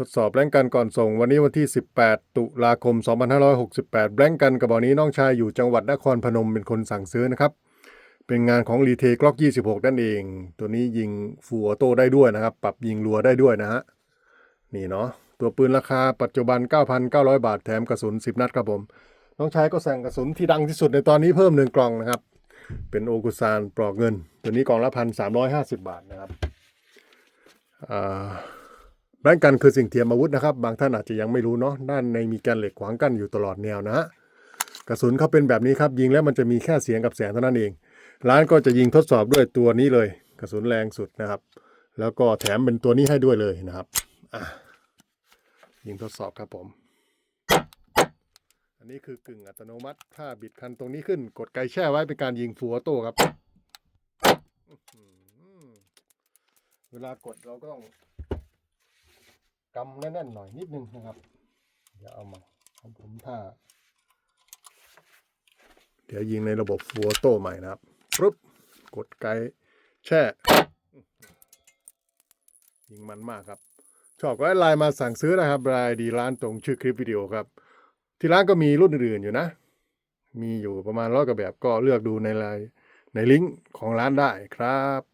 ทดสอบแบงก์กันก่อนส่งวันนี้วันที่ 18 ตุลาคม 2568 แบงก์กันกระบอกนี้น้องชายอยู่จังหวัดนครพนมเป็นคนสั่งซื้อนะครับ เป็นงานของรีเทกล็อก 26 นั่นเอง ตัวนี้ยิงฟูออโต้ได้ด้วยนะครับ ปรับยิงรัวได้ด้วยนะฮะ นี่เนาะ ตัวปืนราคาปัจจุบัน 9,900 บาทแถมกระสุน 10 นัดครับผม น้องชายก็สั่งกระสุนที่ดังที่สุดในตอนนี้เพิ่มหนึ่งกล่องนะครับ เป็นโอกุซานปลอกเงิน ตัวนี้กล่องละพันสามร้อยห้าสิบบาทนะครับ อ่า แบงกันคือสิ่งเทียมอาวุธนะครับ บางท่านอาจจะยังไม่รู้เนาะด้านในมีแกนเหล็กขวางกั้นอยู่ตลอดแนวนะฮะกระสุนเขาเป็นแบบนี้ครับ ยิงแล้วมันจะมีแค่เสียงกับแสงเท่านั้นเอง ร้านก็จะยิงทดสอบด้วยตัวนี้เลย กระสุนแรงสุดนะครับ แล้วก็แถมเป็นตัวนี้ให้ด้วยเลยนะครับยิงทดสอบครับผม อันนี้คือกึ่งอัตโนมัติ ถ้าบิดคันตรงนี้ขึ้น กดไกแช่ไว้เป็นการยิงฟูออโต้ครับ เวลากดเราก็ต้อง กำแน่นๆหน่อยนิดนึงนะครับ เดี๋ยวเอามาของผมถ้า เดี๋ยวยิงในระบบฟูออโต้ใหม่นะครับปุ๊บกดไกแช่ ยิงมันมากครับ ชอบก็ไลน์มาสั่งซื้อนะครับรายดีร้านตรงชื่อคลิปวิดีโอครับ ที่ร้านก็มีรุ่นอื่นๆอยู่นะ มีอยู่ประมาณร้อยกว่าแบบก็เลือกดูในไลน์ในลิงก์ของร้านได้ครับ